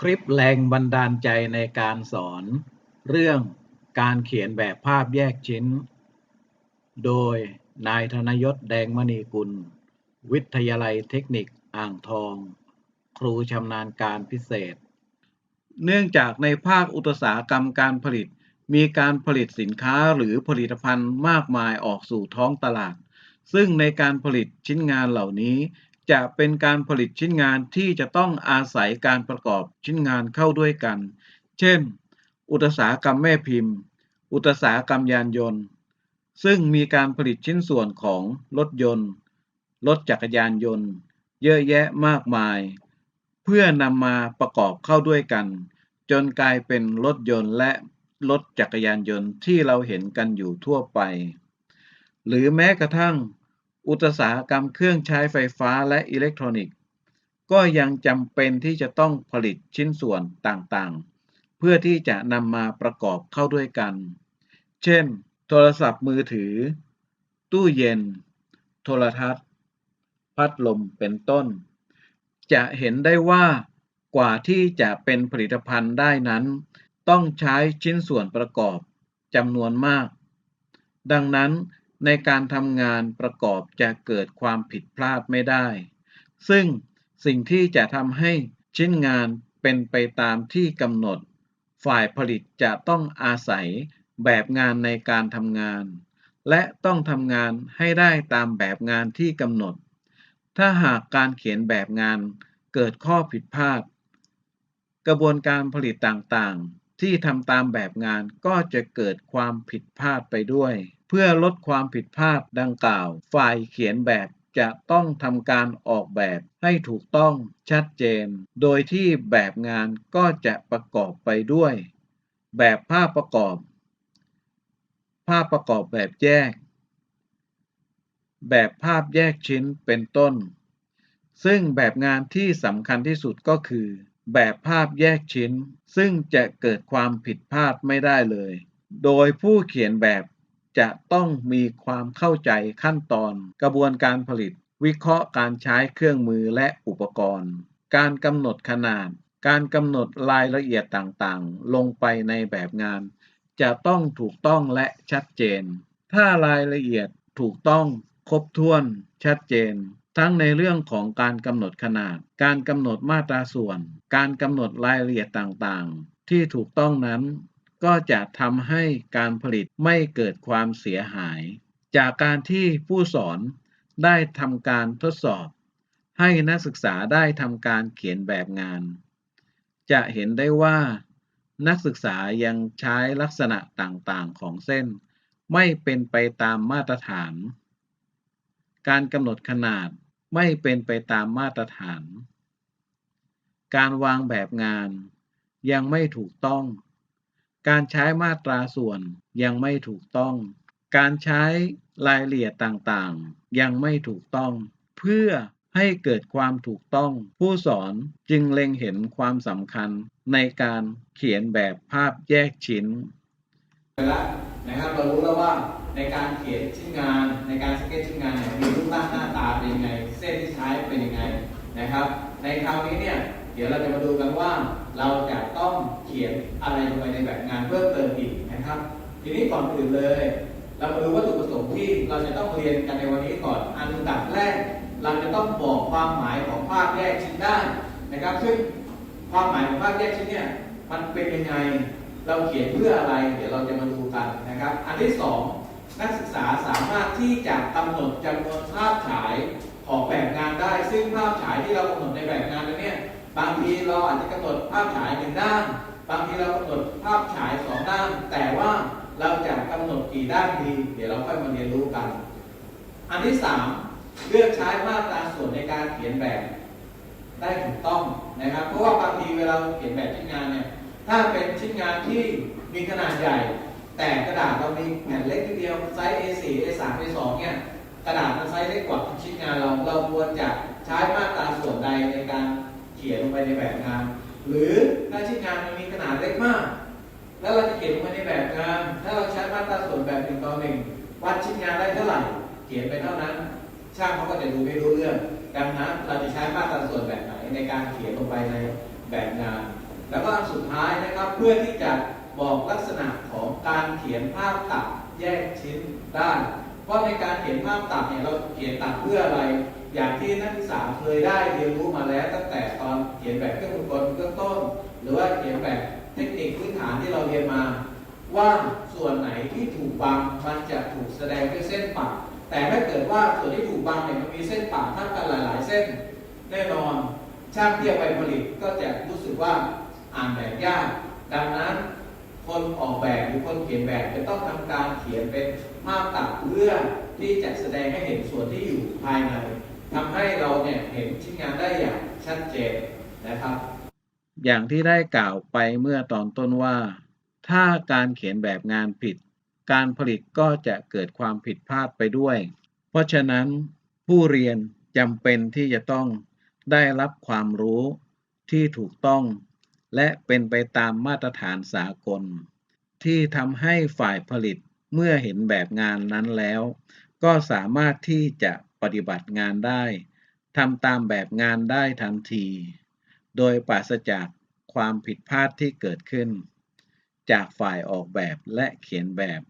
คลิปแรงบันดาลใจในการสอน เรื่องการเขียนแบบภาพแยกชิ้น โดยนายธนยศแดงมณีกุล วิทยาลัยเทคนิคอ่างทอง ครูชำนาญการพิเศษ เนื่องจากในภาคอุตสาหกรรมการผลิต มีการผลิตสินค้าหรือผลิตภัณฑ์มากมายออกสู่ท้องตลาด ซึ่งในการผลิตชิ้นงานเหล่านี้ จะเป็นการผลิตชิ้นงานที่จะต้องอาศัยการประกอบชิ้นงานเข้าด้วยกัน เช่น อุตสาหกรรมแม่พิมพ์ อุตสาหกรรมยานยนต์ ซึ่งมีการผลิตชิ้นส่วนของรถยนต์ รถจักรยานยนต์ เยอะแยะมากมาย เพื่อนำมาประกอบเข้าด้วยกัน จนกลายเป็นรถยนต์และรถจักรยานยนต์ที่เราเห็นกันอยู่ทั่วไป หรือแม้กระทั่ง อุตสาหกรรมเครื่องใช้ไฟฟ้าและอิเล็กทรอนิกส์ ก็ยังจำเป็นที่จะต้องผลิตชิ้นส่วนต่างๆ เพื่อที่จะนำมาประกอบเข้าด้วยกัน เช่น โทรศัพท์มือถือ ตู้เย็น โทรทัศน์ พัดลมเป็นต้น จะเห็นได้ว่ากว่าที่จะเป็นผลิตภัณฑ์ได้นั้น ต้องใช้ชิ้นส่วนประกอบจำนวนมาก ดังนั้น ในการทำงานประกอบจะเกิดความผิดพลาดไม่ได้ ซึ่งสิ่งที่จะทำให้ชิ้นงานเป็นไปตามที่กำหนด ฝ่ายผลิตจะต้องอาศัยแบบงานในการทำงาน และต้องทำงานให้ได้ตามแบบงานที่กำหนด ถ้าหากการเขียนแบบงานเกิดข้อผิดพลาด กระบวนการผลิตต่างๆ ที่ทำตามแบบงานก็จะเกิดความผิดพลาดไปด้วย เพื่อลดความผิดพลาดดังกล่าว ฝ่ายเขียนแบบจะต้องทำการออกแบบให้ถูกต้องชัดเจน โดยที่แบบงานก็จะประกอบไปด้วย แบบภาพประกอบ ภาพประกอบแบบแยก แบบภาพแยกชิ้นเป็นต้น ซึ่งแบบงานที่สำคัญที่สุดก็คือ แบบภาพแยกชิ้น ซึ่งจะเกิดความผิดพลาดไม่ได้เลย โดยผู้เขียนแบบ จะต้องมีความเข้าใจขั้นตอน กระบวนการผลิต วิเคราะห์การใช้เครื่องมือและอุปกรณ์ การกำหนดขนาด การกำหนดรายละเอียดต่างๆ ลงไปในแบบงาน จะต้องถูกต้องและชัดเจน ถ้ารายละเอียดถูกต้องครบถ้วนชัดเจน ทั้งในเรื่องของการกำหนดขนาด การกำหนดมาตราส่วน การกำหนดรายละเอียดต่างๆ ที่ถูกต้องนั้น ก็จะทำให้การผลิตไม่เกิดความเสียหาย จากการที่ผู้สอนได้ทำการทดสอบ ให้นักศึกษาได้ทำการเขียนแบบงาน จะเห็นได้ว่า นักศึกษายังใช้ลักษณะต่างๆของเส้น ไม่เป็นไปตามมาตรฐาน การกำหนดขนาดไม่เป็นไปตามมาตรฐาน การวางแบบงานยังไม่ถูกต้อง การใช้มาตราส่วนยังไม่ถูกต้อง การใช้รายละเอียดต่างๆ ยังไม่ถูกต้อง เพื่อให้เกิดความถูกต้อง ผู้สอนจึงเล็งเห็นความสำคัญในการเขียนแบบภาพแยกชิ้นแล้วนะครับเรารู้แล้วว่าในการเขียนชิ้นงาน ในการสเก็ตชิ้นงานเนี่ยมีรูปร่างหน้าตาเป็นยังไง เส้นที่ใช้เป็นยังไงนะครับ ในคราวนี้เนี่ยเดี๋ยวเราจะมาดูกันว่า เราจะต้องเขียนอะไรลงไปในแบบงานเพิ่มเติมอีกนะครับ ทีนี้ก่อนอื่นเลย เรามาดูวัตถุประสงค์ที่เราจะต้องเรียนกันในวันนี้ก่อนอันดับแรก เราจะต้องบอกความหมายของภาพแยกชิ้นได้นะครับ ซึ่งความหมายของภาพแยกชิ้นเนี่ยมันเป็นยังไงเราเขียนเพื่ออะไร เดี๋ยวเราจะมาดูกันนะครับ อันที่สองนักศึกษาสามารถที่จะกำหนดจำนวนภาพฉายของแบบงานได้ ซึ่งภาพฉายที่เรากำหนดในแบบงานนั้นเนี่ย บางทีเราอาจจะกำหนดภาพฉายหนึ่งด้าน บางทีเรากำหนดภาพฉายสองด้าน แต่ว่าเราจะกำหนดกี่ด้านดี เดี๋ยวเราค่อยมาเรียนรู้กัน อันที่สามเลือกใช้มาตราส่วนในการเขียนแบบได้ถูกต้องนะครับ เพราะว่าบางทีเวลาเขียนแบบชิ้นงานเนี่ย ถ้าเป็นชิ้นงานที่มีขนาดใหญ่ แต่กระดาษเรามีแผ่นเล็กนิดเดียวไซส์ A4 A3 A2 เนี่ยกระดาษมันไซส์เล็กกว่าชิ้นงานเราเราควรจะใช้มาตรา ในแบบงาน หรือถ้าชิ้นงานมันมีขนาดเล็กมาก แล้วเราจะเขียนลงไปในแบบงาน ถ้าเราใช้มาตราส่วนแบบหนึ่งต่อหนึ่งวัดชิ้นงานได้เท่าไหร่ เขียนไปเท่านั้น ช่างเขาก็จะดูไม่รู้เรื่อง ดังนั้นเราจะใช้มาตราส่วนแบบไหนในการเขียนลงไปในแบบงาน แล้วก็อันสุดท้ายนะครับเพื่อที่จะบอกลักษณะของการเขียนภาพตัดแยกชิ้นได้ เพราะในการเขียนภาพตัดเนี่ยเราเขียนตัดเพื่ออะไร อย่างที่นักศึกษาเคยได้เรียนรู้มาแล้ว หรือว่าเขียนแบบเทคนิคพื้นฐานที่เราเรียนมา ว่าส่วนไหนที่ถูกบังมันจะถูกแสดงด้วยเส้นปะแต่ถ้าเกิดว่าส่วนที่ถูกบังเนี่ยมันมีเส้นปะเท่ากันหลาย ๆ เส้นแน่นอนช่างที่เอาไปผลิตก็จะรู้สึกว่าอ่านแบบยาก ดังนั้นคนออกแบบหรือคนเขียนแบบจะต้องทำการเขียนเป็นภาพตัดเพื่อที่จะแสดงให้เห็นส่วนที่อยู่ภายในทำให้เราเนี่ยเห็นชิ้นงานได้อย่างชัดเจนนะครับ อย่างที่ได้กล่าวไปเมื่อตอนต้นว่า ถ้าการเขียนแบบงานผิด การผลิตก็จะเกิดความผิดพลาดไปด้วย เพราะฉะนั้นผู้เรียนจำเป็นที่จะต้องได้รับความรู้ที่ถูกต้อง และเป็นไปตามมาตรฐานสากล ที่ทำให้ฝ่ายผลิตเมื่อเห็นแบบงานนั้นแล้ว ก็สามารถที่จะปฏิบัติงานได้ทำตามแบบงานได้ทันที โดยปราศจากความผิดพลาดที่เกิดขึ้น จากฝ่ายออกแบบและเขียนแบบ